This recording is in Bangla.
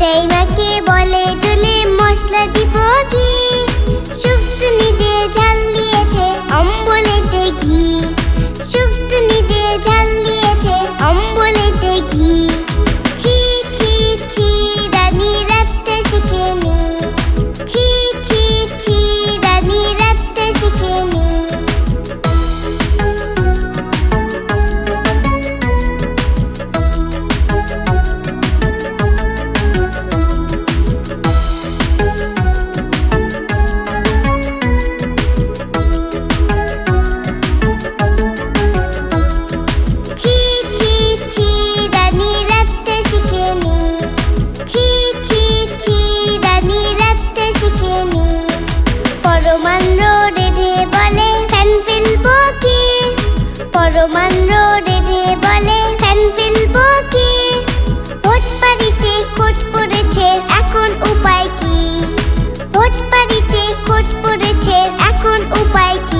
সেই নাকি বলে ফরমান রোডে যে বলে ফ্যান ফেলব কি? ভোজ বাড়িতে খোঁজ পড়েছে, এখন উপায় কি? ভোজ বাড়িতে খোঁজ পড়েছে, এখন উপায় কি?